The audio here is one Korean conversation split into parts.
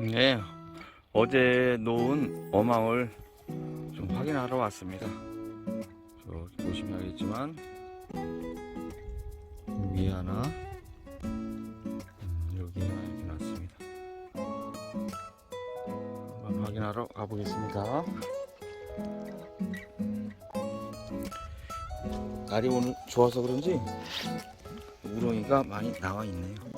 네, 어제 놓은 어망을 좀 확인하러 왔습니다. 저 보시면 알겠지만 여기 하나, 음, 여기 하나 이렇게 놨습니다. 한번 확인하러 가보겠습니다. 날이 오늘 좋아서 그런지 우렁이가 많이 나와 있네요.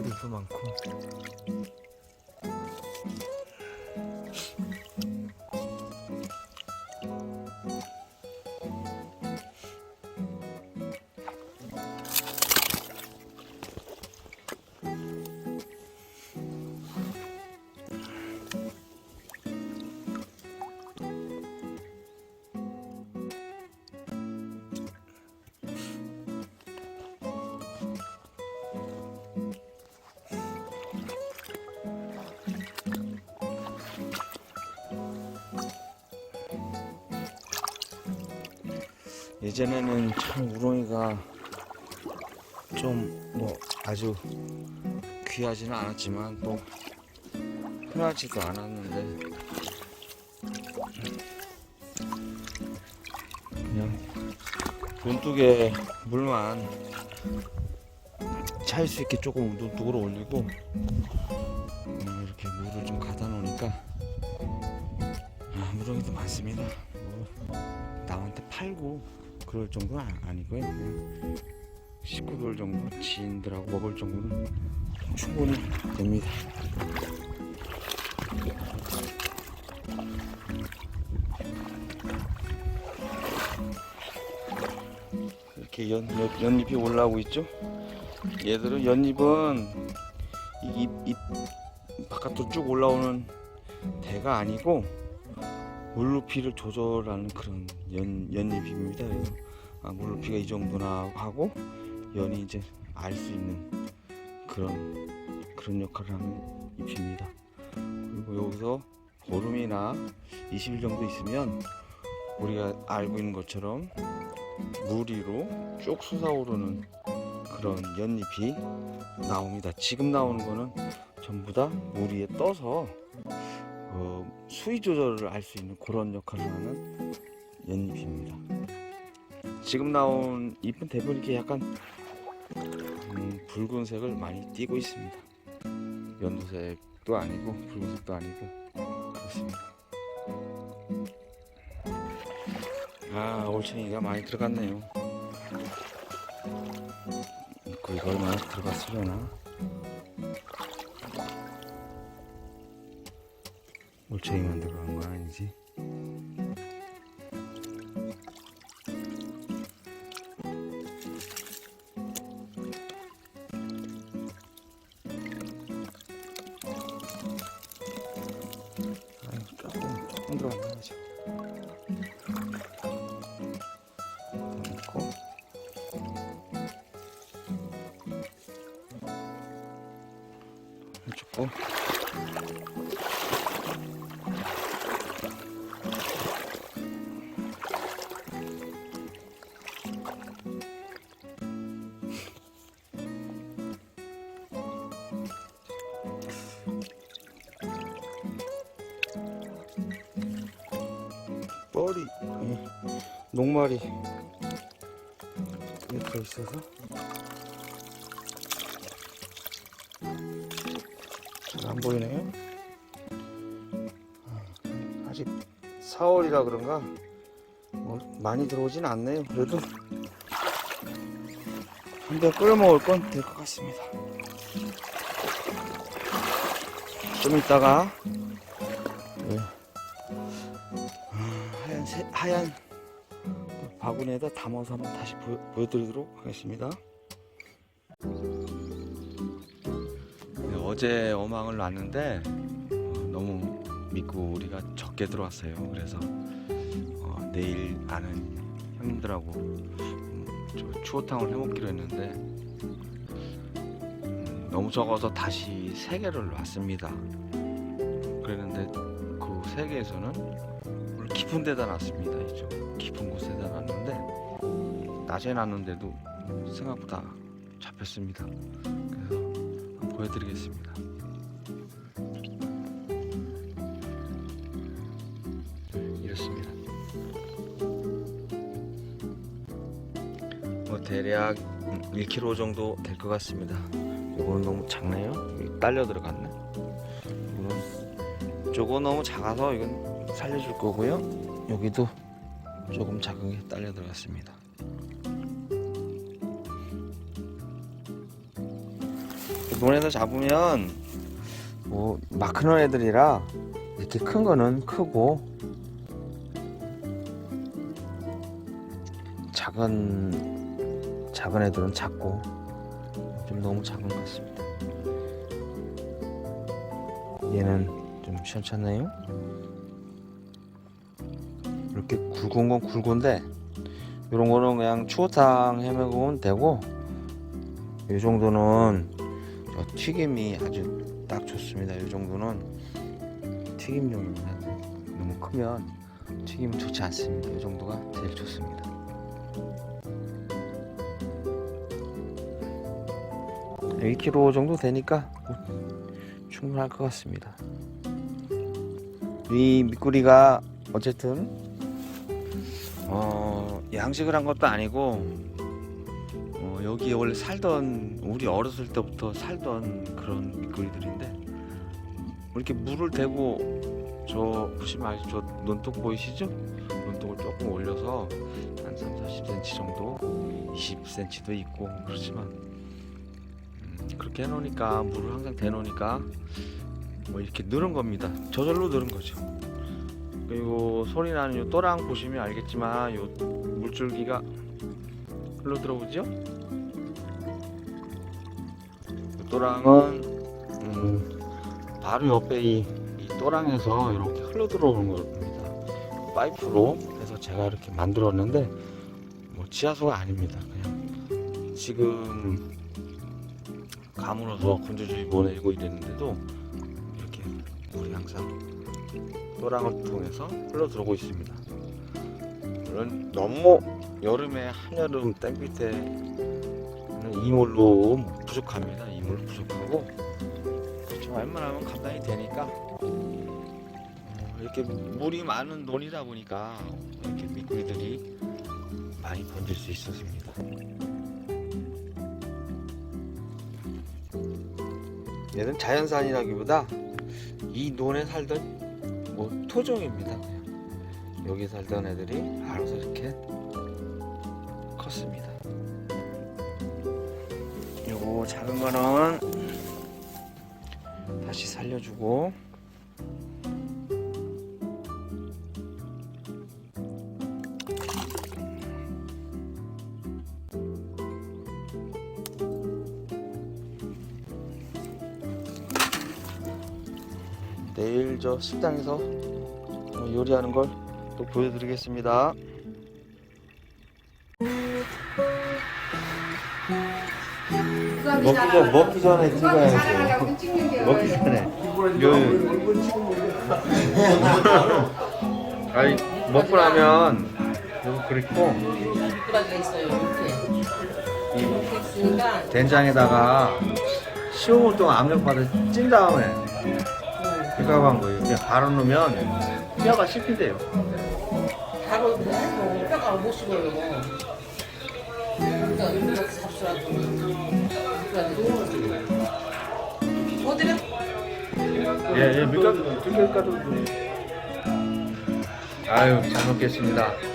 새끼들도 많고. 예전에는 참 우렁이가 좀 뭐 아주 귀하지는 않았지만 또 흔하지도 않았는데 그냥 눈두개 물만 차일 수 있게 조금 눈두고로 올리고 음, 이렇게 물을 좀 가다 놓으니까 아, 우렁이도 많습니다. 뭐 남한테 팔고 그럴 정도는 아- 아니고요. 그냥 식구들 정도, 지인들하고 먹을 정도는 충분히 됩니다. 이렇게 연, 연, 연잎이 올라오고 있죠? 얘들은 연잎은 이, 잎, 잎 바깥으로 쭉 올라오는 대가 아니고 물 높이를 조절하는 그런 연, 연잎입니다. 아, 물 높이가 이 정도나 하고 연이 이제 알 수 있는 그런 그런 역할을 하는 잎입니다. 그리고 여기서 보름이나 20일 정도 있으면 우리가 알고 있는 것처럼 물 위로 쭉 솟아오르는 그런 연잎이 나옵니다. 지금 나오는 거는 전부 다물 위에 떠서 어, 수위 조절을 할 수 있는 그런 역할을 하는 연잎입니다. 지금 나온 잎은 대부분 이렇게 약간 음, 붉은색을 많이 띠고 있습니다. 연두색도 아니고 붉은색도 아니고 그렇습니다. 아 올챙이가 많이 들어갔네요. 이거 얼마나 들어갔으려나? 올챙이만 들어간 건 아니지. 조금 조금 거죠. 넣고 해주고 녹말이 이렇게 있어서 잘 안 보이네요. 아, 아직 4월이라 그런가 뭐 많이 들어오진 않네요. 그래도 한번 끓여 먹을 건 될 것 같습니다. 좀 이따가 예. 하얀 새, 하얀 바구니에다 담아서 한번 다시 보여, 보여드리도록 하겠습니다. 네, 어제 어망을 놨는데 어, 너무 믿고 우리가 적게 들어왔어요. 그래서 어, 내일 아는 형님들하고 음, 저 추어탕을 해먹기로 했는데 음, 너무 적어서 다시 세 개를 놨습니다. 그랬는데 그 세 개에서는 물 깊은 데다 놨습니다. 이쪽 깊은 곳에다 놨는데 낮에 놨는데도 생각보다 잡혔습니다. 그래서 한번 보여드리겠습니다. 이렇습니다. 뭐 대략 1kg 정도 될 것 같습니다. 이거는 너무 작네요. 딸려 들어갔네. 이거는 저거 너무 작아서 이건 살려줄 거고요. 여기도 조금 작은 게 딸려 들어갔습니다. 논에서 잡으면 뭐 마크는 애들이라 이렇게 큰 거는 크고 작은 작은 애들은 작고 좀 너무 작은 것 같습니다. 얘는 좀 시원찮네요. 이렇게 굵은 건 굵은데 이런 거는 그냥 추어탕 해 먹으면 되고 이 정도는 저 튀김이 아주 딱 좋습니다. 이 정도는 튀김용입니다. 너무 크면 튀김은 좋지 않습니다. 이 정도가 제일 좋습니다. 1kg 정도 되니까 충분할 것 같습니다. 이 미꾸리가 어쨌든 어, 양식을 한 것도 아니고 어, 여기에 원래 살던 우리 어렸을 때부터 살던 그런 미꾸리들인데 이렇게 물을 대고 저 보시면 아시죠? 저 논독 보이시죠? 논독을 조금 올려서 한 3, 40cm 정도 20cm도 있고 그렇지만 음, 그렇게 해놓으니까 물을 항상 대놓으니까 뭐 이렇게 늘은 겁니다. 저절로 늘은 거죠. 그리고 소리 나는 요 또랑 보시면 알겠지만 요 물줄기가 흘러 들어오죠? 요 또랑은 음, 바로 옆에 이, 이 또랑에서 이렇게 흘러 들어오는 겁니다. 파이프로 해서 제가 이렇게 만들었는데 뭐 지하수가 아닙니다. 그냥 지금 가물어서 군주주의 보 내고 이랬는데도 이렇게 물이 항상 또랑을 통해서 흘러 들어오고 있습니다. 물론 너무 여름에 한여름 땡빛에는 이물로 부족합니다. 이물로 부족하고 그렇죠. 웬만하면 감당이 되니까 어, 이렇게 물이 많은 논이다 보니까 이렇게 미꾸리들이 많이 번질 수 있었습니다. 얘는 자연산이라기보다 이 논에 살던 뭐 토종입니다. 여기 살던 애들이 알아서 이렇게 컸습니다. 요거 작은 거는 다시 살려주고 내일 저 식당에서 어, 요리하는 걸 또 보여드리겠습니다. 먹기 전 먹기 전에 찍어야죠. 먹기 전에 요 아니 먹고 나면 이렇게 있으니까 된장에다가 15분 동안 압력받아 찐 다음에 음, 이거 한 거예요. 그냥 바로 넣으면 뼈가 씹힌대요. 바로 돼? 뭐 뼈가 못 씹어요. 그러니까 이렇게 잡수라고. 어디래? 예, 예, 밀가루, 들깨가루. 아유, 잘 먹겠습니다.